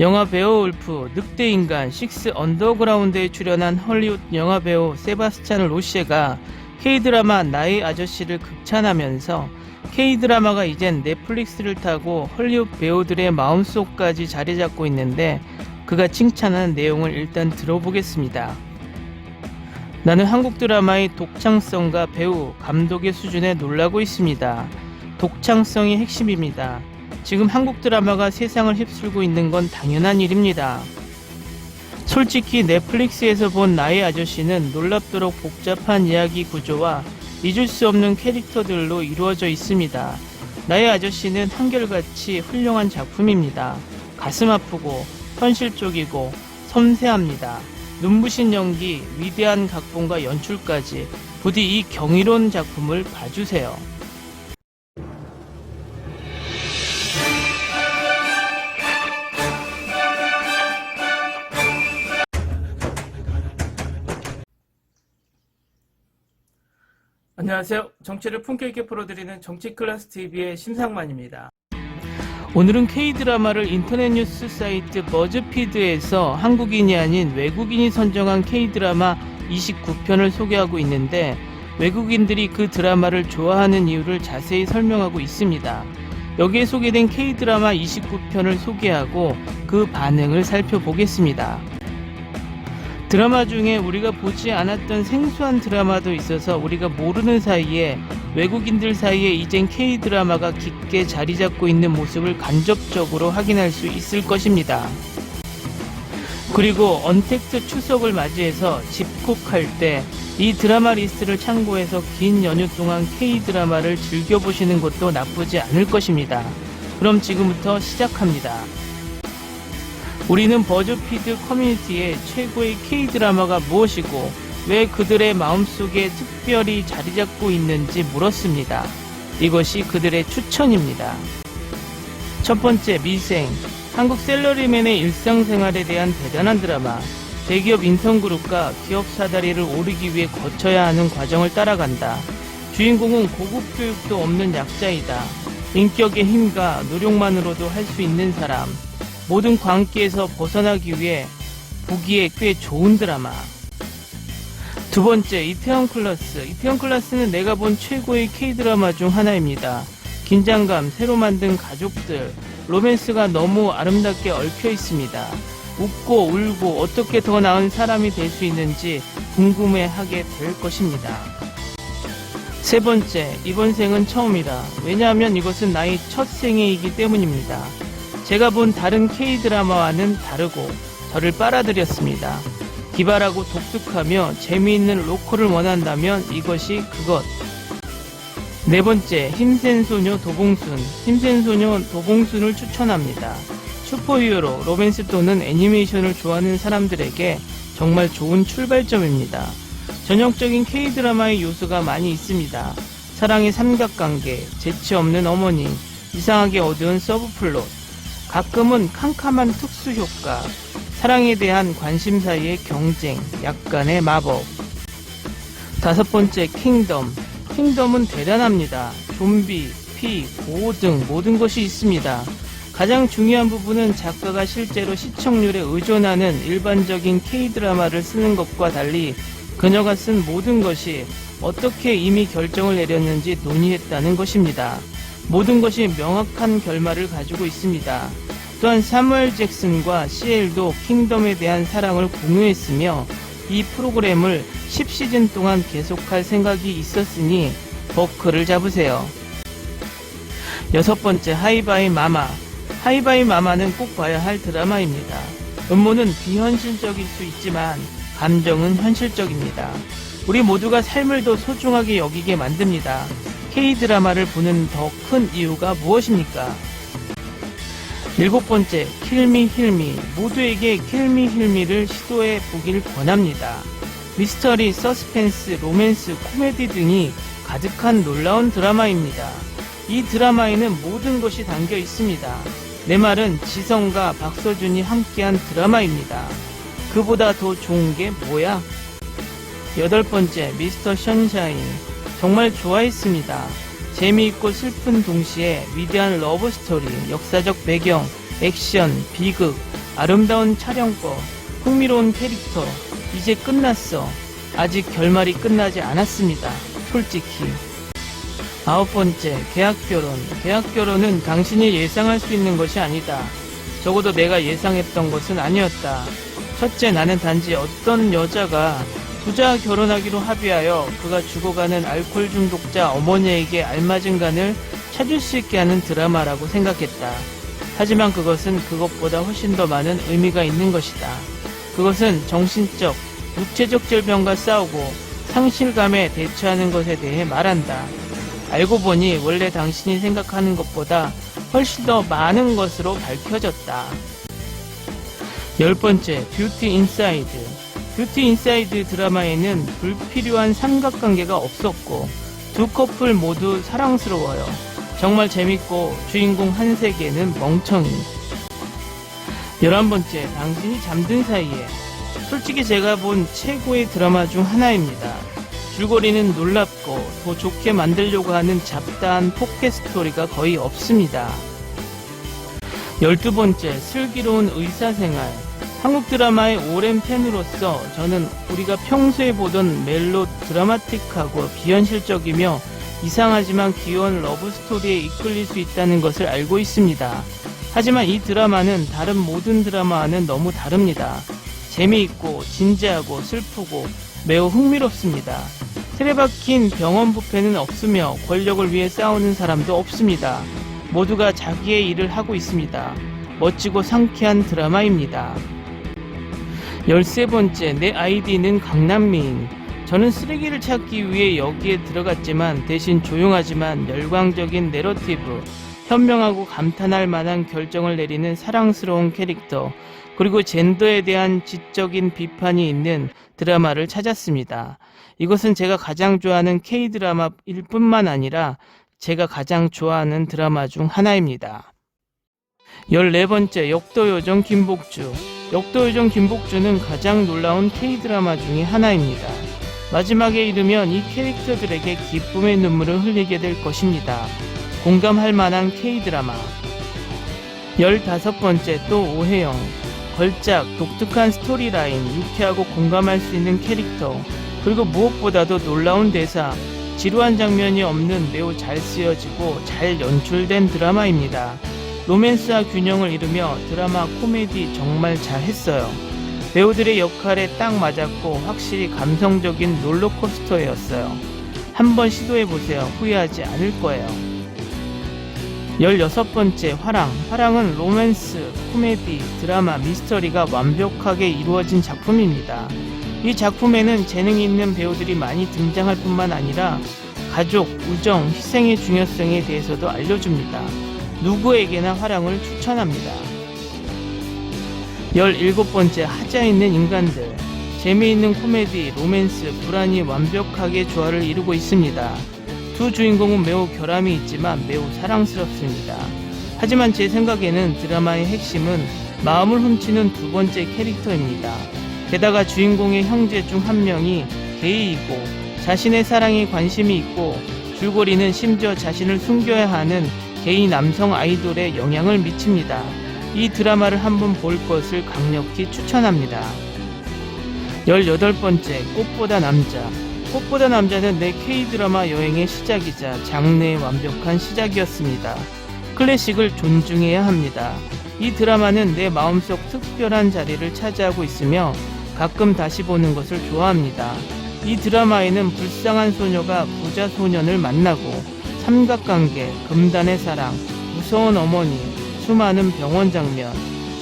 영화 베어울프, 늑대 인간, 식스 언더그라운드에 출연한 헐리우드 영화 배우 세바스찬 로시에가 K드라마 나의 아저씨를 극찬하면서 K드라마가 이젠 넷플릭스를 타고 헐리우드 배우들의 마음속까지 자리 잡고 있는데 그가 칭찬한 내용을 일단 들어보겠습니다. 나는 한국 드라마의 독창성과 배우, 감독의 수준에 놀라고 있습니다. 독창성이 핵심입니다. 지금 한국 드라마가 세상을 휩쓸고 있는 건 당연한 일입니다. 솔직히 넷플릭스에서 본 나의 아저씨는 놀랍도록 복잡한 이야기 구조와 잊을 수 없는 캐릭터들로 이루어져 있습니다. 나의 아저씨는 한결같이 훌륭한 작품입니다. 가슴 아프고 현실적이고 섬세합니다. 눈부신 연기, 위대한 각본과 연출까지 부디 이 경이로운 작품을 봐주세요. 안녕하세요. 정치를 품격 있게 풀어드리는 정치 클래스 TV의 심상만입니다. 오늘은 K-드라마를 인터넷 뉴스 사이트 버즈피드에서 한국인이 아닌 외국인이 선정한 K-드라마 29편을 소개하고 있는데 외국인들이 그 드라마를 좋아하는 이유를 자세히 설명하고 있습니다. 여기에 소개된 K-드라마 29편을 소개하고 그 반응을 살펴보겠습니다. 드라마 중에 우리가 보지 않았던 생소한 드라마도 있어서 우리가 모르는 사이에 외국인들 사이에 이젠 K-드라마가 깊게 자리 잡고 있는 모습을 간접적으로 확인할 수 있을 것입니다. 그리고 언택트 추석을 맞이해서 집콕할 때 이 드라마 리스트를 참고해서 긴 연휴 동안 K-드라마를 즐겨보시는 것도 나쁘지 않을 것입니다. 그럼 지금부터 시작합니다. 우리는 버즈피드 커뮤니티의 최고의 K-드라마가 무엇이고 왜 그들의 마음속에 특별히 자리 잡고 있는지 물었습니다. 이것이 그들의 추천입니다. 첫 번째, 미생. 한국 셀러리맨의 일상생활에 대한 대단한 드라마. 대기업 인턴그룹과 기업 사다리를 오르기 위해 거쳐야 하는 과정을 따라간다. 주인공은 고급 교육도 없는 약자이다. 인격의 힘과 노력만으로도 할 수 있는 사람. 모든 광기에서 벗어나기 위해 보기에 꽤 좋은 드라마. 두 번째, 이태원 클라스. 이태원 클라스는 내가 본 최고의 K-드라마 중 하나입니다. 긴장감, 새로 만든 가족들, 로맨스가 너무 아름답게 얽혀 있습니다. 웃고 울고 어떻게 더 나은 사람이 될 수 있는지 궁금해하게 될 것입니다. 세 번째, 이번 생은 처음이다. 왜냐하면 이것은 나의 첫 생애이기 때문입니다. 제가 본 다른 K-드라마와는 다르고 저를 빨아들였습니다. 기발하고 독특하며 재미있는 로컬을 원한다면 이것이 그것. 네 번째, 힘센 소녀 도봉순. 힘센 소녀 도봉순을 추천합니다. 슈퍼히어로, 로맨스 또는 애니메이션을 좋아하는 사람들에게 정말 좋은 출발점입니다. 전형적인 K-드라마의 요소가 많이 있습니다. 사랑의 삼각관계, 재치 없는 어머니, 이상하게 어두운 서브플롯, 가끔은 캄캄한 특수 효과, 사랑에 대한 관심 사이의 경쟁, 약간의 마법. 다섯 번째, 킹덤. 킹덤은 대단합니다. 좀비, 피, 보호 등 모든 것이 있습니다. 가장 중요한 부분은 작가가 실제로 시청률에 의존하는 일반적인 K-드라마를 쓰는 것과 달리 그녀가 쓴 모든 것이 어떻게 이미 결정을 내렸는지 논의했다는 것입니다. 모든 것이 명확한 결말을 가지고 있습니다. 또한 사무엘 잭슨과 CL도 킹덤에 대한 사랑을 공유했으며 이 프로그램을 10시즌 동안 계속할 생각이 있었으니 버크를 잡으세요. 여섯 번째 하이바이 마마. 하이바이 마마는 꼭 봐야 할 드라마입니다. 음모는 비현실적일 수 있지만 감정은 현실적입니다. 우리 모두가 삶을 더 소중하게 여기게 만듭니다. K-드라마를 보는 더 큰 이유가 무엇입니까? 일곱 번째, 킬미 힐미. 모두에게 킬미 힐미를 시도해 보길 권합니다. 미스터리, 서스펜스, 로맨스, 코미디 등이 가득한 놀라운 드라마입니다. 이 드라마에는 모든 것이 담겨 있습니다. 내 말은 지성과 박서준이 함께한 드라마입니다. 그보다 더 좋은 게 뭐야? 여덟 번째, 미스터 션샤인. 정말 좋아했습니다. 재미있고 슬픈 동시에 위대한 러브 스토리, 역사적 배경, 액션, 비극, 아름다운 촬영법, 흥미로운 캐릭터, 이제 끝났어. 아직 결말이 끝나지 않았습니다. 솔직히. 아홉 번째, 계약 결혼. 계약 결혼은 당신이 예상할 수 있는 것이 아니다. 적어도 내가 예상했던 것은 아니었다. 첫째, 나는 단지 어떤 여자가 부자 결혼하기로 합의하여 그가 죽어가는 알코올 중독자 어머니에게 알맞은 간을 찾을 수 있게 하는 드라마라고 생각했다. 하지만 그것은 그것보다 훨씬 더 많은 의미가 있는 것이다. 그것은 정신적, 육체적 질병과 싸우고 상실감에 대처하는 것에 대해 말한다. 알고 보니 원래 당신이 생각하는 것보다 훨씬 더 많은 것으로 밝혀졌다. 열 번째, 뷰티 인사이드. 뷰티 인사이드 드라마에는 불필요한 삼각관계가 없었고 두 커플 모두 사랑스러워요. 정말 재밌고 주인공 한세계는 멍청이. 열한 번째, 당신이 잠든 사이에. 솔직히 제가 본 최고의 드라마 중 하나입니다. 줄거리는 놀랍고 더 좋게 만들려고 하는 잡다한 포켓 스토리가 거의 없습니다. 열두 번째, 슬기로운 의사생활. 한국 드라마의 오랜 팬으로서 저는 우리가 평소에 보던 멜로 드라마틱하고 비현실적이며 이상하지만 귀여운 러브스토리에 이끌릴 수 있다는 것을 알고 있습니다. 하지만 이 드라마는 다른 모든 드라마와는 너무 다릅니다. 재미있고 진지하고 슬프고 매우 흥미롭습니다. 틀에 박힌 병원 부패는 없으며 권력을 위해 싸우는 사람도 없습니다. 모두가 자기의 일을 하고 있습니다. 멋지고 상쾌한 드라마입니다. 13번째, 내 아이디는 강남미인. 저는 쓰레기를 찾기 위해 여기에 들어갔지만 대신 조용하지만 열광적인 내러티브, 현명하고 감탄할 만한 결정을 내리는 사랑스러운 캐릭터, 그리고 젠더에 대한 지적인 비판이 있는 드라마를 찾았습니다. 이것은 제가 가장 좋아하는 K-드라마일 뿐만 아니라 제가 가장 좋아하는 드라마 중 하나입니다. 14번째 역도요정 김복주 역도요정 김복주는 가장 놀라운 K-드라마 중에 하나입니다. 마지막에 이르면 이 캐릭터들에게 기쁨의 눈물을 흘리게 될 것입니다. 공감할 만한 K-드라마 15번째 또 오해영 걸작, 독특한 스토리라인, 유쾌하고 공감할 수 있는 캐릭터, 그리고 무엇보다도 놀라운 대사, 지루한 장면이 없는 매우 잘 쓰여지고 잘 연출된 드라마입니다. 로맨스와 균형을 이루며 드라마 코미디 정말 잘 했어요. 배우들의 역할에 딱 맞았고 확실히 감성적인 롤러코스터였어요. 한번 시도해보세요. 후회하지 않을 거예요. 16번째 화랑. 화랑은 로맨스, 코미디, 드라마, 미스터리가 완벽하게 이루어진 작품입니다. 이 작품에는 재능 있는 배우들이 많이 등장할 뿐만 아니라 가족, 우정, 희생의 중요성에 대해서도 알려줍니다. 누구에게나 화랑을 추천합니다. 17번째 하자 있는 인간들. 재미있는 코미디, 로맨스, 불안이 완벽하게 조화를 이루고 있습니다. 두 주인공은 매우 결함이 있지만 매우 사랑스럽습니다. 하지만 제 생각에는 드라마의 핵심은 마음을 훔치는 두 번째 캐릭터입니다. 게다가 주인공의 형제 중 한 명이 게이이고 자신의 사랑에 관심이 있고 줄거리는 심지어 자신을 숨겨야 하는 게이 남성 아이돌에 영향을 미칩니다. 이 드라마를 한번 볼 것을 강력히 추천합니다. 18번째 꽃보다 남자 꽃보다 남자는 내 K-드라마 여행의 시작이자 장래의 완벽한 시작이었습니다. 클래식을 존중해야 합니다. 이 드라마는 내 마음속 특별한 자리를 차지하고 있으며 가끔 다시 보는 것을 좋아합니다. 이 드라마에는 불쌍한 소녀가 부자 소년을 만나고 삼각관계, 금단의 사랑, 무서운 어머니, 수많은 병원 장면,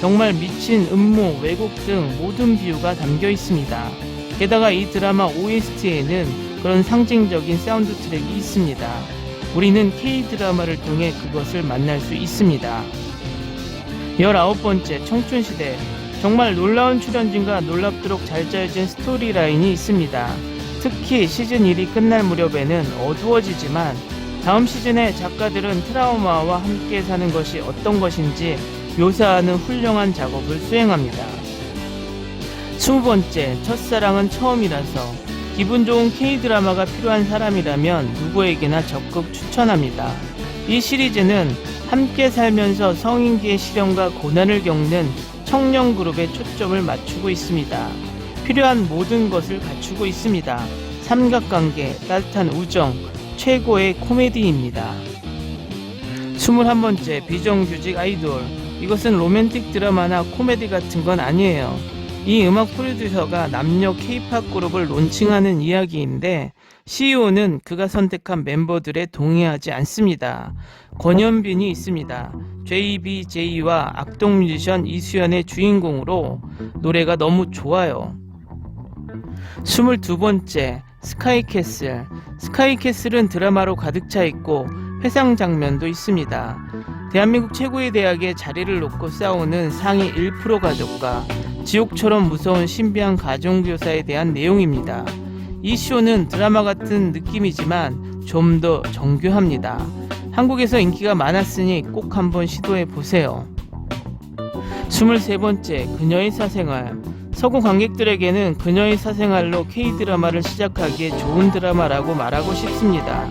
정말 미친 음모, 왜곡 등 모든 비유가 담겨 있습니다. 게다가 이 드라마 OST에는 그런 상징적인 사운드 트랙이 있습니다. 우리는 K-드라마를 통해 그것을 만날 수 있습니다. 19번째 청춘시대 정말 놀라운 출연진과 놀랍도록 잘 짜여진 스토리라인이 있습니다. 특히 시즌 1이 끝날 무렵에는 어두워지지만 다음 시즌에 작가들은 트라우마와 함께 사는 것이 어떤 것인지 묘사하는 훌륭한 작업을 수행합니다. 20번째, 첫사랑은 처음이라서 기분 좋은 K-드라마가 필요한 사람이라면 누구에게나 적극 추천합니다. 이 시리즈는 함께 살면서 성인기의 시련과 고난을 겪는 청년 그룹에 초점을 맞추고 있습니다. 필요한 모든 것을 갖추고 있습니다. 삼각관계, 따뜻한 우정, 최고의 코미디입니다. 21번째 비정규직 아이돌. 이것은 로맨틱 드라마나 코미디 같은 건 아니에요. 이 음악 프로듀서가 남녀 케이팝 그룹을 론칭하는 이야기인데 CEO는 그가 선택한 멤버들에 동의하지 않습니다. 권현빈이 있습니다. JBJ와 악동 뮤지션 이수연의 주인공으로 노래가 너무 좋아요. 22번째 스카이캐슬. 스카이캐슬은 드라마로 가득 차 있고 회상 장면도 있습니다. 대한민국 최고의 대학에 자리를 놓고 싸우는 상위 1% 가족과 지옥처럼 무서운 신비한 가정교사에 대한 내용입니다. 이 쇼는 드라마 같은 느낌이지만 좀 더 정교합니다. 한국에서 인기가 많았으니 꼭 한번 시도해 보세요. 23번째, 그녀의 사생활. 서구 관객들에게는 그녀의 사생활로 K-드라마를 시작하기에 좋은 드라마라고 말하고 싶습니다.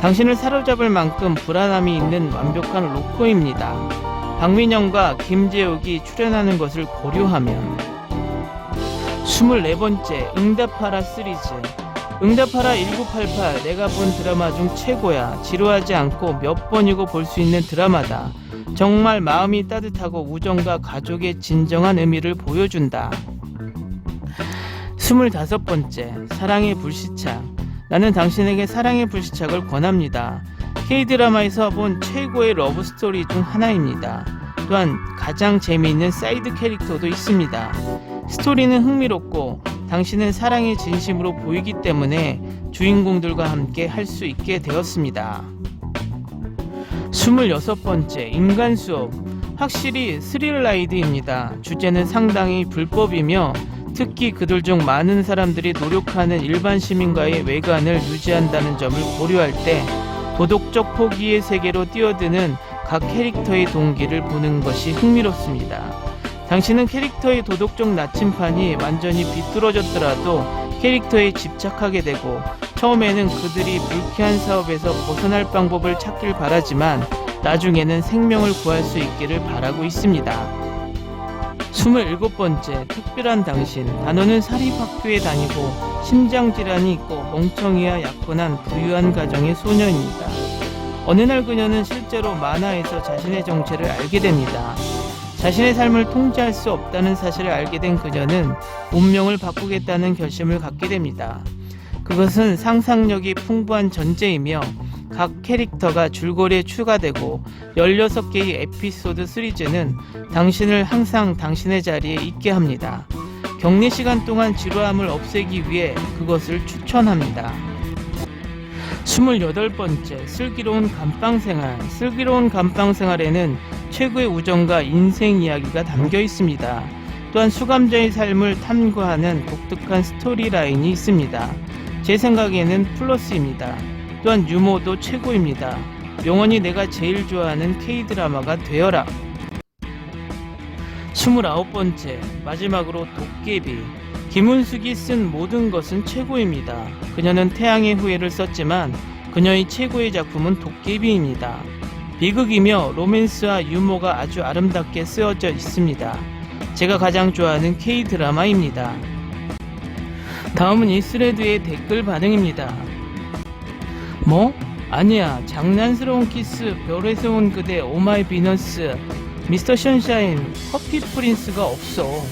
당신을 사로잡을 만큼 불안함이 있는 완벽한 로코입니다. 박민영과 김재욱이 출연하는 것을 고려하면 24번째 응답하라 시리즈 응답하라 1988 내가 본 드라마 중 최고야 지루하지 않고 몇 번이고 볼 수 있는 드라마다 정말 마음이 따뜻하고 우정과 가족의 진정한 의미를 보여준다 25번째 사랑의 불시착. 나는 당신에게 사랑의 불시착을 권합니다. K드라마에서 본 최고의 러브 스토리 중 하나입니다. 또한 가장 재미있는 사이드 캐릭터도 있습니다. 스토리는 흥미롭고 당신은 사랑의 진심으로 보이기 때문에 주인공들과 함께 할 수 있게 되었습니다. 26번째 인간 수업. 확실히 스릴라이드입니다. 주제는 상당히 불법이며 특히 그들 중 많은 사람들이 노력하는 일반 시민과의 외관을 유지한다는 점을 고려할 때 도덕적 포기의 세계로 뛰어드는 각 캐릭터의 동기를 보는 것이 흥미롭습니다. 당신은 캐릭터의 도덕적 나침판이 완전히 비뚤어졌더라도 캐릭터에 집착하게 되고 처음에는 그들이 불쾌한 사업에서 벗어날 방법을 찾길 바라지만 나중에는 생명을 구할 수 있기를 바라고 있습니다. 27번째 특별한 당신 단어는 사립학교에 다니고 심장질환이 있고 멍청이와 약혼한 부유한 가정의 소녀입니다. 어느 날 그녀는 실제로 만화에서 자신의 정체를 알게 됩니다. 자신의 삶을 통제할 수 없다는 사실을 알게 된 그녀는 운명을 바꾸겠다는 결심을 갖게 됩니다. 그것은 상상력이 풍부한 전제이며 각 캐릭터가 줄거리에 추가되고 16개의 에피소드 시리즈는 당신을 항상 당신의 자리에 있게 합니다. 격리 시간 동안 지루함을 없애기 위해 그것을 추천합니다. 28번째 슬기로운 감방 생활 슬기로운 감방 생활에는 최고의 우정과 인생 이야기가 담겨 있습니다. 또한 수감자의 삶을 탐구하는 독특한 스토리라인이 있습니다. 제 생각에는 플러스입니다. 또한 유머도 최고입니다. 영원히 내가 제일 좋아하는 K-드라마가 되어라. 29번째 마지막으로 도깨비 김은숙이 쓴 모든 것은 최고입니다. 그녀는 태양의 후예를 썼지만 그녀의 최고의 작품은 도깨비입니다. 비극이며 로맨스와 유머가 아주 아름답게 쓰여져 있습니다. 제가 가장 좋아하는 K-드라마입니다. 다음은 이 스레드의 댓글 반응입니다. 뭐? 아니야. 장난스러운 키스, 별에서 온 그대, 오마이 비너스, 미스터 션샤인, 커피 프린스가 없어.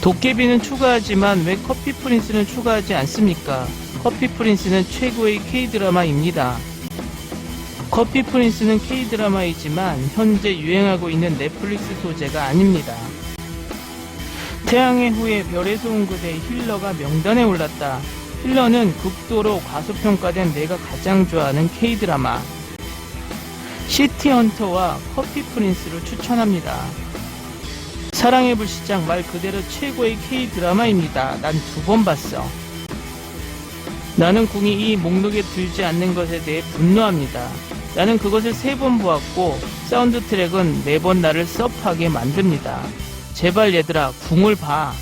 도깨비는 추가하지만 왜 커피 프린스는 추가하지 않습니까? 커피 프린스는 최고의 K-드라마입니다. 커피 프린스는 K-드라마이지만 현재 유행하고 있는 넷플릭스 소재가 아닙니다. 태양의 후예 별에서 온 그대의 힐러가 명단에 올랐다. 힐러는 극도로 과소평가된 내가 가장 좋아하는 K-드라마. 시티헌터와 커피 프린스를 추천합니다. 사랑의 불시착 말 그대로 최고의 K-드라마입니다. 난 두 번 봤어. 나는 궁이 이 목록에 들지 않는 것에 대해 분노합니다. 나는 그것을 세 번 보았고 사운드 트랙은 매번 나를 섭하게 만듭니다. 제발 얘들아 궁을 봐.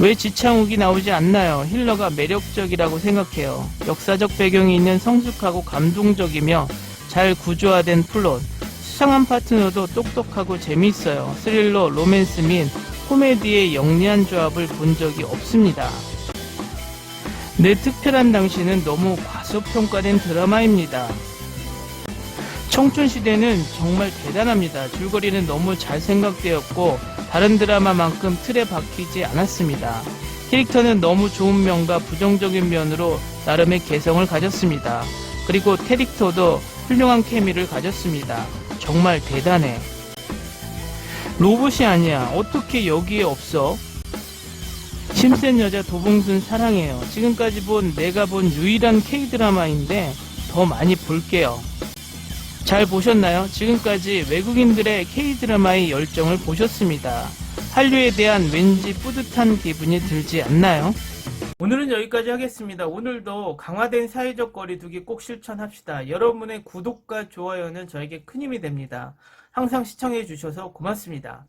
왜 지창욱이 나오지 않나요? 힐러가 매력적이라고 생각해요. 역사적 배경이 있는 성숙하고 감동적이며 잘 구조화된 플롯, 수상한 파트너도 똑똑하고 재미있어요. 스릴러, 로맨스 및 코미디의 영리한 조합을 본 적이 없습니다. 내 특별한 당신은 너무 과소평가된 드라마입니다. 청춘시대는 정말 대단합니다. 줄거리는 너무 잘 생각되었고 다른 드라마만큼 틀에 박히지 않았습니다. 캐릭터는 너무 좋은 면과 부정적인 면으로 나름의 개성을 가졌습니다. 그리고 캐릭터도 훌륭한 케미를 가졌습니다. 정말 대단해. 로봇이 아니야. 어떻게 여기에 없어? 심센 여자 도봉순 사랑해요. 지금까지 본 내가 본 유일한 K-드라마인데 더 많이 볼게요. 잘 보셨나요? 지금까지 외국인들의 K-드라마의 열정을 보셨습니다. 한류에 대한 왠지 뿌듯한 기분이 들지 않나요? 오늘은 여기까지 하겠습니다. 오늘도 강화된 사회적 거리두기 꼭 실천합시다. 여러분의 구독과 좋아요는 저에게 큰 힘이 됩니다. 항상 시청해 주셔서 고맙습니다.